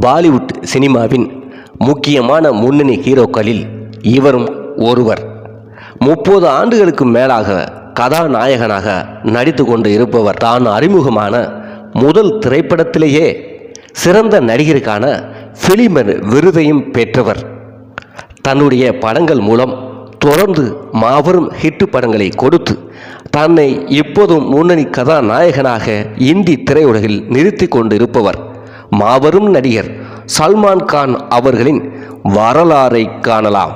பாலிவுட் சினிமாவின் முக்கியமான முன்னணி ஹீரோக்களில் இவரும் ஒருவர். முப்பது ஆண்டுகளுக்கு மேலாக கதாநாயகனாக நடித்து கொண்டு இருப்பவர் தான் அறிமுகமான முதல் திரைப்படத்திலேயே சிறந்த நடிகருக்கான பிலிமர் விருதையும் பெற்றவர். தன்னுடைய படங்கள் மூலம் தொடர்ந்து மாபெரும் ஹிட் படங்களை கொடுத்து தன்னை இப்போதும் முன்னணி கதாநாயகனாக இந்தி திரையுலகில் நிறுத்தி கொண்டு இருப்பவர் மாபெரும் நடிகர் சல்மான் கான் அவர்களின் வரலாறை காணலாம்.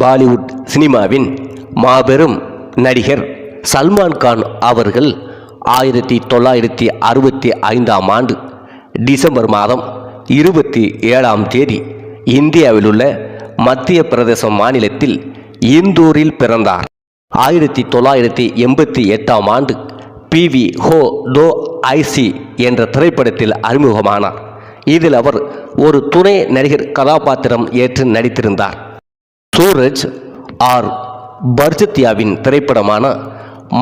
பாலிவுட் சினிமாவின் மாபெரும் நடிகர் சல்மான் கான் அவர்கள் ஆயிரத்தி தொள்ளாயிரத்தி அறுபத்தி ஐந்தாம் ஆண்டு டிசம்பர் மாதம் இருபத்தி ஏழாம் தேதி இந்தியாவில் உள்ள மத்திய பிரதேச மாநிலத்தில் இந்தூரில் பிறந்தார். ஆயிரத்தி தொள்ளாயிரத்தி எண்பத்தி எட்டாம் ஆண்டு பி வி ஹோ டோ ஐசி என்ற திரைப்படத்தில் அறிமுகமானார். இதில் அவர் ஒரு துணை நடிகர் கதாபாத்திரம் ஏற்று நடித்திருந்தார். சூரஜ் ஆர். பர்ஜத்யாவின் திரைப்படமான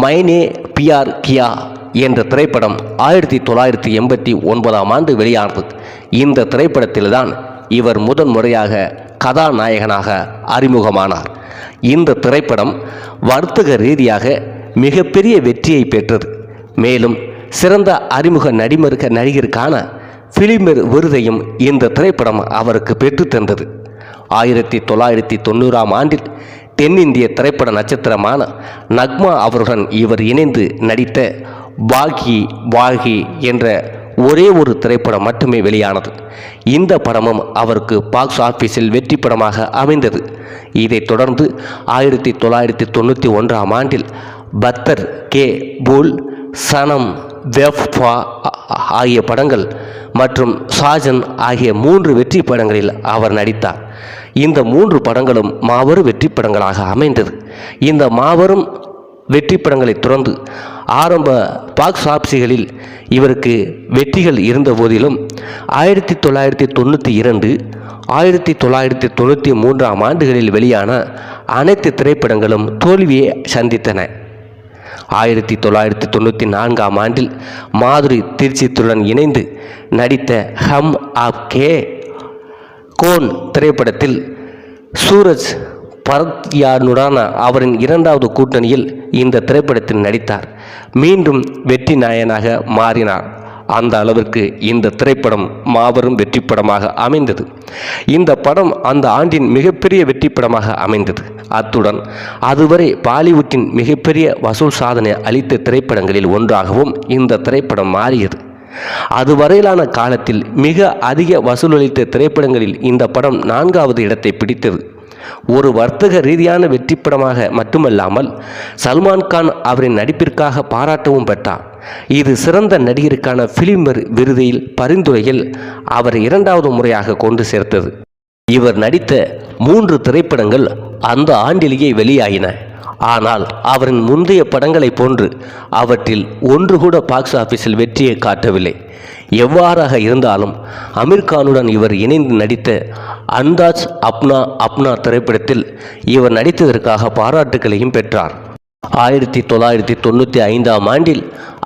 மைனே பியார் கியா என்ற திரைப்படம் ஆயிரத்தி தொள்ளாயிரத்தி எண்பத்தி ஒன்பதாம் ஆண்டு வெளியானது. இந்த திரைப்படத்தில்தான் இவர் முதன் முறையாக கதாநாயகனாக அறிமுகமானார். இந்த திரைப்படம் வர்த்தக ரீதியாக மிகப்பெரிய வெற்றியை பெற்றது. மேலும் சிறந்த அறிமுக நடிமருக நடிகருக்கான பிலிமர் விருதையும் இந்த திரைப்படம் அவருக்கு பெற்றுத் தந்தது. ஆயிரத்தி தொள்ளாயிரத்தி தொண்ணூறாம் ஆண்டில் தென்னிந்திய திரைப்பட நட்சத்திரமான நக்மா அவருடன் இவர் இணைந்து நடித்த பாகி பாகி என்ற ஒரே ஒரு திரைப்படம் மட்டுமே வெளியானது. இந்த படமும் அவருக்கு பாக்ஸ் ஆஃபீஸில் வெற்றி படமாக அமைந்தது. இதைத் தொடர்ந்து ஆயிரத்தி தொள்ளாயிரத்தி தொண்ணூற்றி ஒன்றாம் ஆண்டில் பத்தர் கே. பூல் சனம் வெஃபா ஆகிய படங்கள் மற்றும் சாஜன் ஆகிய மூன்று வெற்றி படங்களில் அவர் நடித்தார். இந்த மூன்று படங்களும் மாபெரும் வெற்றி படங்களாக அமைந்தது. இந்த மாபெரும் வெற்றி படங்களை தொடர்ந்து ஆரம்ப பாக்ஸ் ஆப்ஸிகளில் இவருக்கு வெற்றிகள் இருந்த போதிலும் ஆயிரத்தி தொள்ளாயிரத்தி தொண்ணூற்றி இரண்டு ஆயிரத்தி தொள்ளாயிரத்தி தொண்ணூற்றி மூன்றாம் ஆண்டுகளில் வெளியான அனைத்து திரைப்படங்களும் தோல்வியை சந்தித்தன. ஆயிரத்தி தொள்ளாயிரத்தி தொண்ணூற்றி நான்காம் ஆண்டில் மாதுரி தீட்சித்துடன் இணைந்து நடித்த ஹம் ஆப் கே கோன் திரைப்படத்தில் சூரஜ் பரத்யானுடான அவரின் இரண்டாவது கூட்டணியில் இந்த திரைப்படத்தில் நடித்தார். மீண்டும் வெற்றி நாயனாக மாறினார். அந்த அளவிற்கு இந்த திரைப்படம் மாபெரும் வெற்றி படமாக அமைந்தது. இந்த படம் அந்த ஆண்டின் மிகப்பெரிய வெற்றி படமாக அமைந்தது. அத்துடன் அதுவரை பாலிவுட்டின் மிகப்பெரிய வசூல் சாதனை அளித்த திரைப்படங்களில் ஒன்றாகவும் இந்த திரைப்படம் மாறியது. அதுவரையிலான காலத்தில் மிக அதிக வசூலளித்த திரைப்படங்களில் இந்த படம் நான்காவது இடத்தை பிடித்தது. ஒரு வர்த்தக ரீதியான வெற்றி படமாக மட்டுமல்லாமல் சல்மான் கான் அவரின் நடிப்பிற்காக பாராட்டவும் பெற்றார். இது சிறந்த நடிகருக்கான பிலிம் விருதில் பரிந்துரையில் அவர் இரண்டாவது முறையாக கொண்டு சேர்த்தது. இவர் நடித்த மூன்று திரைப்படங்கள் அந்த ஆண்டிலேயே வெளியாயின. ஆனால் அவரின் முந்தைய படங்களைப் போன்று அவற்றில் ஒன்று கூட பாக்ஸ் ஆஃபீஸில் வெற்றியை காட்டவில்லை. எவ்வாறாக இருந்தாலும் அமீர்கானுடன் இவர் இணைந்து நடித்த அந்தாஜ் அப்னா அப்னா திரைப்படத்தில் இவர் நடித்ததற்காக பாராட்டுகளையும் பெற்றார். ஆயிரத்தி தொள்ளாயிரத்தி தொண்ணூற்றி ஐந்தாம் ஆண்டில்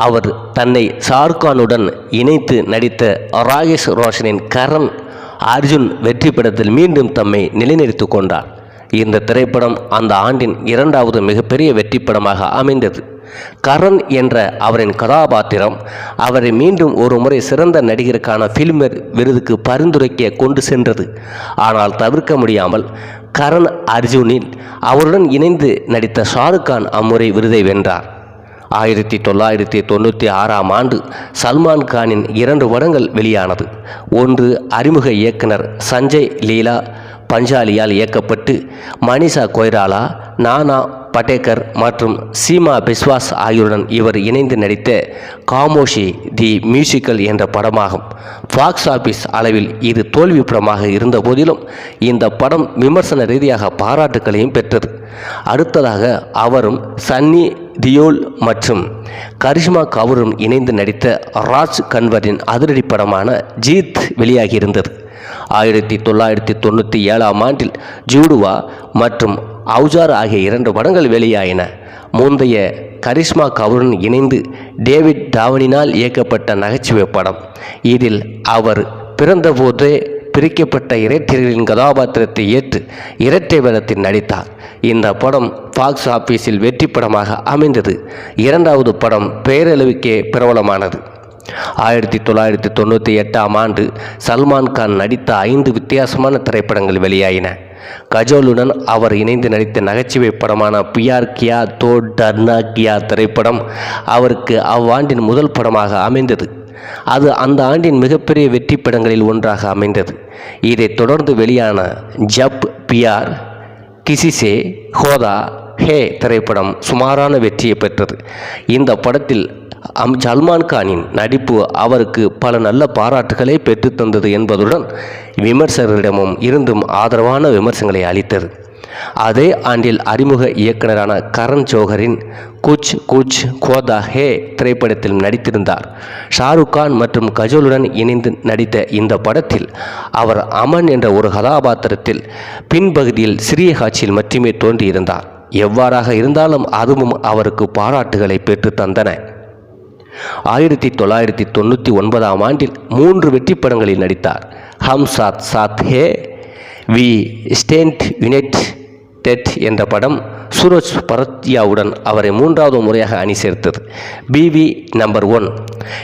அவர் தன்னை ஷாருக்கானுடன் இணைத்து நடித்த ராகேஷ் ரோஷனின் கரண் அர்ஜுன் வெற்றி படத்தில் மீண்டும் தம்மை நிலைநிறுத்திக் கொண்டார். இந்த திரைப்படம் அந்த ஆண்டின் இரண்டாவது மிகப்பெரிய வெற்றி படமாக அமைந்தது. கரண் என்ற அவரின் கதாபாத்திரம் அவரை மீண்டும் ஒரு முறை சிறந்த நடிகருக்கான ஃபில்மர் விருதுக்கு பரிந்துரைக்க கொண்டு சென்றது. ஆனால் தவிர்க்க முடியாமல் கரண் அர்ஜுனில் அவருடன் இணைந்து நடித்த ஷாருக் கான் அம்முறை விருதை வென்றார். ஆயிரத்தி தொள்ளாயிரத்தி தொண்ணூற்றி ஆறாம் ஆண்டு சல்மான் கானின் இரண்டு படங்கள் வெளியானது. ஒன்று அறிமுக இயக்குனர் சஞ்சய் லீலா பஞ்சாலியால் இயக்கப்பட்டு மனிஷா கொய்ராலா நானா பட்டேக்கர் மற்றும் சீமா பிஸ்வாஸ் ஆகியோருடன் இவர் இணைந்து நடித்த காமோஷி தி மியூசிக்கல் என்ற படமாகும். பாக்ஸ் ஆபீஸ் அளவில் இது தோல்வி படமாக இருந்த போதிலும் இந்த படம் விமர்சன ரீதியாக பாராட்டுகளையும் பெற்றது. அடுத்ததாக அவரும் சன்னி தியோல் மற்றும் கரிஷ்மா கவுரும் இணைந்து நடித்த ராஜ் கன்வரின் அதிரடி படமான ஜீத் வெளியாகியிருந்தது. ஆயிரத்தி தொள்ளாயிரத்தி தொண்ணூற்றி ஏழாம் ஆண்டில் ஜூடுவா மற்றும் அவுஜார் ஆகிய இரண்டு படங்கள் வெளியாயின. முந்தைய கரிஷ்மா கவுருடன் இணைந்து டேவிட் டாவனினால் இயக்கப்பட்ட நகைச்சுவை படம். இதில் அவர் பிறந்தபோதே பிரிக்கப்பட்ட இரட்டைகளின் கதாபாத்திரத்தை ஏற்று இரட்டை வேடத்தில் நடித்தார். இந்த படம் பாக்ஸ் ஆபீஸில் வெற்றி படமாக அமைந்தது. இரண்டாவது படம் பெயரளவுக்கே பிரபலமானது. ஆயிரத்தி தொள்ளாயிரத்தி தொண்ணூற்றி எட்டாம் ஆண்டு சல்மான் கான் நடித்த ஐந்து வித்தியாசமான திரைப்படங்கள் வெளியாயின. கஜோலுடன் அவர் இணைந்து நடித்த நகைச்சுவை படமான பியார் கியா தோ டர்னா கியா திரைப்படம் அவருக்கு அவ்வாண்டின் முதல் படமாக அமைந்தது. அது அந்த ஆண்டின் மிகப்பெரிய வெற்றி படங்களில் ஒன்றாக அமைந்தது. இதைத் தொடர்ந்து வெளியான ஜப் பியார் கிசிசே ஹோதா ஹே திரைப்படம் சுமாரான வெற்றியை பெற்றது. இந்த படத்தில் அம் சல்மான் கானின் நடிப்பு அவருக்கு பல நல்ல பாராட்டுகளை பெற்றுத்தந்தது என்பதுடன் விமர்சகரிடமும் இருந்தும் ஆதரவான விமர்சனங்களை அளித்தது. அதே ஆண்டில் அறிமுக இயக்குனரான கரண் ஜோஹரின் குச் குச் கோதா ஹே திரைப்படத்தில் நடித்திருந்தார். ஷாருக் கான் மற்றும் கஜோலுடன் இணைந்து நடித்த இந்த படத்தில் அவர் அமன் என்ற ஒரு கதாபாத்திரத்தில் பின்பகுதியில் சிறிய காட்சியில் மட்டுமே தோன்றியிருந்தார். எவ்வாறாக இருந்தாலும் அதுவும் அவருக்கு பாராட்டுகளை பெற்று தந்தன. ஆயிரத்தி தொள்ளாயிரத்தி தொண்ணூற்றி ஒன்பதாம் ஆண்டில் மூன்று வெற்றி படங்களில் நடித்தார். Hum Saath Saath Hain we stand united என்ற படம் சூரஜ் பரத்யாவுடன் அவரை மூன்றாவது முறையாக அணி சேர்த்தது பிவி நம்பர் ஒன்.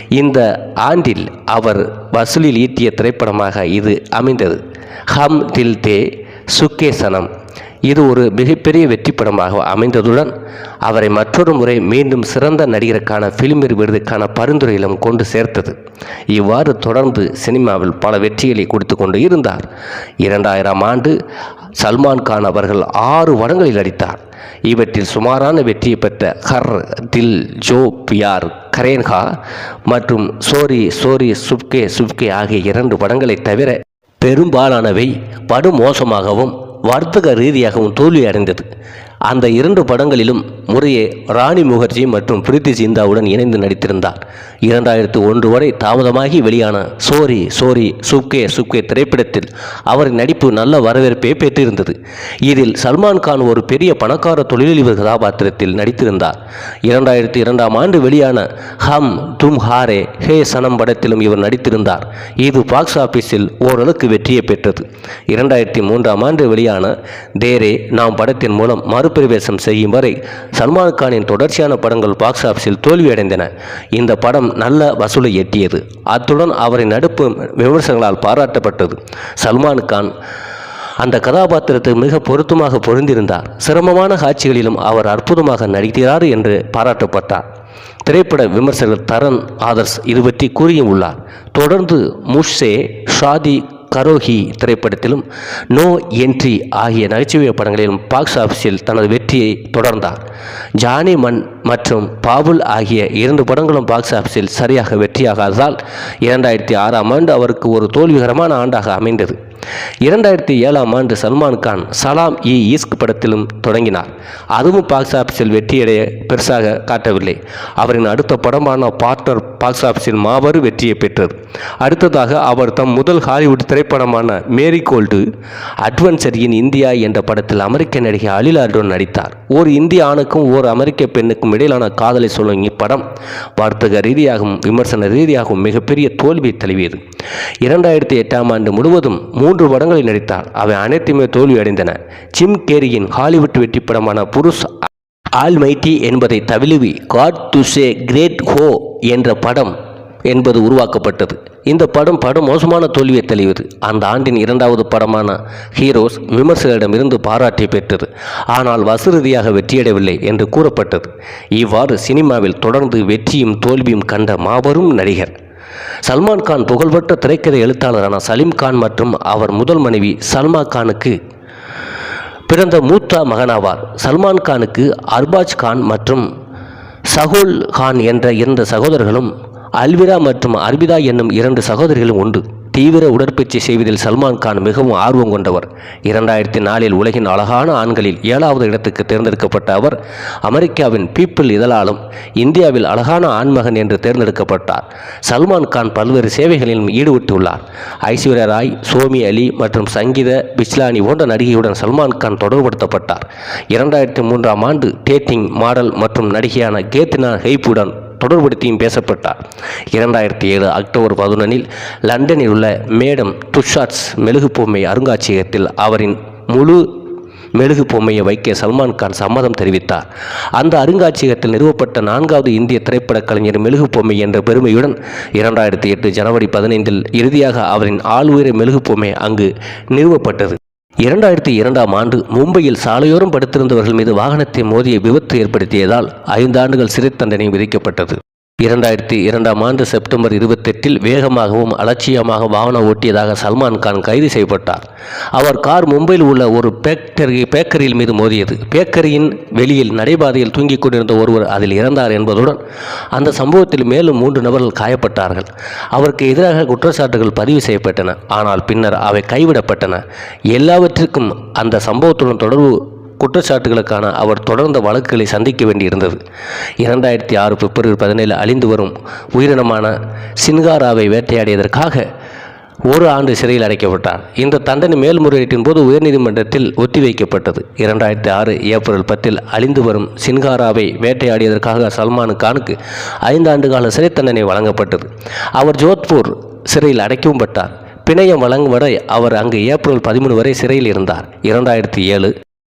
இந்த ஆண்டில் அவர் வசூலில் ஈட்டிய திரைப்படமாக இது அமைந்தது. ஹம் தில் தே சுக்கே சனம் இது ஒரு மிகப்பெரிய வெற்றி படமாக அமைந்ததுடன் அவரை மற்றொரு முறை மீண்டும் சிறந்த நடிகருக்கான பிலிமிர் விருதுக்கான பரிந்துரையிலும் கொண்டு சேர்த்தது. இவ்வாறு தொடர்ந்து சினிமாவில் பல வெற்றிகளை கொடுத்து கொண்டு இருந்தார். இரண்டாயிரம் ஆண்டு சல்மான் கான் அவர்கள் ஆறு படங்களில் நடித்தார். இவற்றில் சுமாரான வெற்றியை பெற்ற ஹர் தில் ஜோ பியார் கரேன்ஹா மற்றும் சோரி சோரி சுப்கே சுப்கே ஆகிய இரண்டு படங்களைத் தவிர பெரும்பாலானவை படுமோசமாகவும் வர்த்தக ரீதியாகவும் தோல்வி அடைந்தது. அந்த இரண்டு படங்களிலும் முறையே ராணி முகர்ஜி மற்றும் பிரீத்தி சிந்தாவுடன் இணைந்து நடித்திருந்தார். இரண்டாயிரத்து ஒன்று வரை தாமதமாகி வெளியான சோரி சோரி சுப்கே சுப்கே திரைப்படத்தில் அவரின் நடிப்பு நல்ல வரவேற்பை பெற்றிருந்தது. இதில் சல்மான் கான் ஒரு பெரிய பணக்கார தொழிலதிபர் கதாபாத்திரத்தில் நடித்திருந்தார். இரண்டாயிரத்தி இரண்டாம் ஆண்டு வெளியான ஹம் தும் ஹாரே ஹே சனம் படத்திலும் இவர் நடித்திருந்தார். இது பாக்ஸ் ஆபீஸில் ஓரளவுக்கு வெற்றியை பெற்றது. இரண்டாயிரத்தி மூன்றாம் ஆண்டு வெளியான தேரே நாம் படத்தின் மூலம் மறு மறுபிரவேசம் செய்யும் வரை சல்மான் கானின் தொடர்ச்சியான படங்கள் பாக்ஸ் ஆஃபீஸில் தோல்வியடைந்தன. இந்த படம் நல்ல வசூலை எட்டியது. அத்துடன் அவரின் நடிப்பு விமர்சனங்களால் பாராட்டப்பட்டது. சல்மான் கான் அந்த கதாபாத்திரத்துக்கு மிக பொருத்தமாக பொருந்திருந்தார். சிரமமான காட்சிகளிலும் அவர் அற்புதமாக நடிக்கிறார் என்று பாராட்டப்பட்டார். திரைப்பட விமர்சகர் தரன் ஆதர்ஸ் இது பற்றி கூறியும் உள்ளார். தொடர்ந்து முஷ்சே ஷாதி கரோஹி திரைப்படத்திலும் நோ என்ட்ரி ஆகிய நகைச்சுவை படங்களிலும் பாக்ஸ் ஆஃபீஸில் தனது வெற்றியை தொடர்ந்தார். ஜானி மன் மற்றும் பாபுல் ஆகிய இரண்டு படங்களும் பாக்ஸ் ஆஃபீஸில் சரியாக வெற்றியாகாததால் இரண்டாயிரத்தி ஆறாம் ஆண்டு அவருக்கு ஒரு தோல்விகரமான ஆண்டாக அமைந்தது. இரண்டாயிரத்தி ஏழாம் ஆண்டு சல்மான் கான் சலாம் இ ஈஸ்க் படத்திலும் தொடங்கினார். அதுவும் பாக்ஸ் ஆஃபீஸில் வெற்றியடைய பெருசாக காட்டவில்லை. அவரின் அடுத்த படமான பார்ட்னர் பாக்ஸ் ஆஃபீஸில் மாபெரும் வெற்றியை பெற்றது. அடுத்ததாக அவர் தம் முதல் ஹாலிவுட் திரைப்படமான Marigold adventure in India என்ற படத்தில் அமெரிக்க நடிகை அலிலார்டன் நடித்தார். ஒரு இந்திய ஆணுக்கும் ஓர் அமெரிக்க பெண்ணுக்கும் இடையிலான காதலை சொல்லும் இப்படம் வர்த்தக ரீதியாகவும் விமர்சன ரீதியாகவும் மிகப்பெரிய தோல்வியை தழுவியது. இரண்டாயிரத்தி எட்டாம் ஆண்டு முழுவதும் மூன்று படங்களில் நடித்தார். அவை அனைத்துமே தோல்வி அடைந்தன ஜிம் கேரியின் ஹாலிவுட் வெற்றி படமான புருஷ் ஆல்மைட்டி என்பதை தவிழுவி காட் டு சே கிரேட் ஹோ என்ற படம் என்பது உருவாக்கப்பட்டது. இந்த படம் படம் மோசமான தோல்வியை தெளிவது அந்த ஆண்டின் இரண்டாவது படமான ஹீரோஸ் விமர்சகரிடமிருந்து பாராட்டை பெற்றது. ஆனால் வசூரீதியாக வெற்றியடையவில்லை என்று கூறப்பட்டது. இவ்வாறு சினிமாவில் தொடர்ந்து வெற்றியும் தோல்வியும் கண்ட மாபெரும் நடிகர். சல்மான் கான் புகழ்பெற்ற திரைக்கதை எழுத்தாளரான சலீம் கான் மற்றும் அவர் முதல் மனைவி சல்மா கானுக்கு பிறந்த மூத்த மகனாவார். சல்மான் கானுக்கு அர்பாஜ் கான் மற்றும் சகுல் கான் என்ற இரண்டு சகோதரர்களும் அல்விரா மற்றும் அர்பிதா என்னும் இரண்டு சகோதரிகளும் உண்டு. தீவிர உடற்பயிற்சி செய்வதில் சல்மான் கான் மிகவும் ஆர்வம் கொண்டவர். இரண்டாயிரத்தி நாலில் உலகின் அழகான ஆண்களில் ஏழாவது இடத்துக்கு தேர்ந்தெடுக்கப்பட்ட அவர் அமெரிக்காவின் பீப்பிள் இதழாலும் இந்தியாவில் அழகான ஆண்மகன் என்று தேர்ந்தெடுக்கப்பட்டார். சல்மான் கான் பல்வேறு சேவைகளிலும் ஈடுபட்டுள்ளார். ஐஸ்வர்யா ராய் சோமி அலி மற்றும் சங்கீத பிச்லானி போன்ற நடிகையுடன் சல்மான் கான் தொடர்படுத்தப்பட்டார் இரண்டாயிரத்தி மூன்றாம் ஆண்டு டேட்டிங் மாடல் மற்றும் நடிகையான கேத்னா ஹெய்ப்புடன் தொடர்படுத்தியும் பேசப்பட்டார். இரண்டாயிரத்தி ஏழு அக்டோபர் பதினொன்றில் லண்டனில் உள்ள மேடம் துஷாட்ஸ் மெழுகு பொம்மை அருங்காட்சியகத்தில் அவரின் முழு மெழுகு பொம்மையை வைக்க சல்மான் கான் சம்மதம் தெரிவித்தார். அந்த அருங்காட்சியகத்தில் நிறுவப்பட்ட நான்காவது இந்திய திரைப்படக் கலைஞர் மெழுகு பொம்மை என்ற பெருமையுடன் இரண்டாயிரத்தி எட்டு ஜனவரி பதினைந்தில் இறுதியாக அவரின் ஆளுயர மெழுகு பொம்மை அங்கு நிறுவப்பட்டது. இரண்டாயிரத்தி இரண்டாம் ஆண்டு மும்பையில் சாலையோரம் படுத்திருந்தவர்கள் மீது வாகனத்தை மோதிய விபத்து ஏற்படுத்தியதால் ஐந்து ஆண்டுகள் சிறை தண்டனை விதிக்கப்பட்டது. இரண்டாயிரத்தி இரண்டாம் ஆண்டு செப்டம்பர் இருபத்தெட்டில் வேகமாகவும் அலட்சியமாக வாகனம் ஓட்டியதாக சல்மான் கான் கைது செய்யப்பட்டார். அவர் கார் மும்பையில் உள்ள ஒரு பேக்கரி பேக்கரியில் மீது மோதியது. பேக்கரியின் வெளியில் நடைபாதையில் தூங்கிக் கொண்டிருந்த ஒருவர் அதில் இறந்தார் என்பதுடன் அந்த சம்பவத்தில் மேலும் மூன்று நபர்கள் காயப்பட்டார்கள். அவருக்கு எதிராக குற்றச்சாட்டுகள் பதிவு செய்யப்பட்டன. ஆனால் பின்னர் அவை கைவிடப்பட்டன. எல்லாவற்றிற்கும் அந்த சம்பவத்துடன் தொடர்பு குற்றச்சாட்டுகளுக்கான அவர் தொடர்ந்த வழக்குகளை சந்திக்க வேண்டியிருந்தது. இரண்டாயிரத்தி ஆறு பிப்ரவரி பதினேழு அழிந்து வரும் உயிரினமான சின்காராவை வேட்டையாடியதற்காக ஒரு ஆண்டு சிறையில் அடைக்கப்பட்டார். இந்த தண்டனை மேல்முறையீட்டின் போது உயர்நீதிமன்றத்தில் ஒத்திவைக்கப்பட்டது. இரண்டாயிரத்தி ஆறு ஏப்ரல் பத்தில் அழிந்து வரும் சின்காராவை வேட்டையாடியதற்காக சல்மான் கானுக்கு ஐந்து ஆண்டு கால சிறை தண்டனை வழங்கப்பட்டது. அவர் ஜோத்பூர் சிறையில் அடைக்கவும் பட்டார். பிணையம் வழங்கும் வரை அவர் அங்கு ஏப்ரல் பதிமூணு வரை சிறையில் இருந்தார். இரண்டாயிரத்தி ஏழு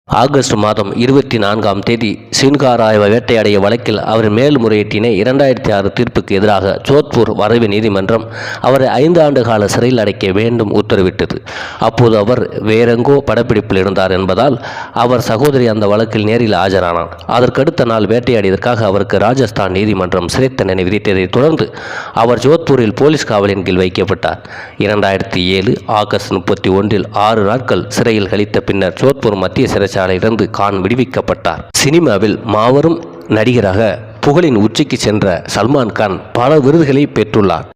ஆகஸ்ட் மாதம் இருபத்தி நான்காம் தேதி சின்காராய் வேட்டையாடிய வழக்கில் அவர் மேல்முறையீட்டினை இரண்டாயிரத்தி ஆறு தீர்ப்புக்கு எதிராக ஜோத்பூர் வரைவு நீதிமன்றம் அவரை ஐந்து ஆண்டு கால சிறையில் அடைக்க வேண்டும் உத்தரவிட்டது. அப்போது அவர் வேறெங்கோ படப்பிடிப்பில் இருந்தார் என்பதால் அவர் சகோதரி அந்த வழக்கில் நேரில் ஆஜரானார். அதற்கடுத்த நாள் வேட்டையாடியதற்காக அவருக்கு ராஜஸ்தான் நீதிமன்றம் சிறை தண்டனை விதித்ததைத் தொடர்ந்து அவர் ஜோத்பூரில் போலீஸ் காவலின் கீழ் வைக்கப்பட்டார். இரண்டாயிரத்தி ஏழு ஆகஸ்ட் முப்பத்தி ஒன்றில் ஆறு நாட்கள் சிறையில் கழித்த பின்னர் ஜோத்பூர் மத்திய சிறை சிறைச்சாலையிலிருந்து கான் விடுவிக்கப்பட்டார். சினிமாவில் மாபெரும் நடிகராக புகழின் உச்சிக்கு சென்ற சல்மான் கான் பல விருதுகளை பெற்றுள்ளார்.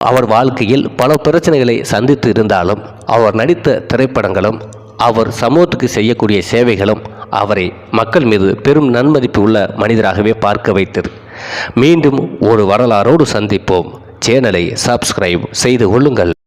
அவர் வாழ்க்கையில் பல பிரச்சனைகளை சந்தித்து இருந்தாலும் அவர் நடித்த திரைப்படங்களும் அவர் சமூகத்துக்கு செய்யக்கூடிய சேவைகளும் அவரை மக்கள் மீது பெரும் நன்மதிப்பு உள்ள மனிதராகவே பார்க்க வைத்தது. மீண்டும் ஒரு வரலாறோடு சந்திப்போம். சேனலை சப்ஸ்கிரைப் செய்து கொள்ளுங்கள்.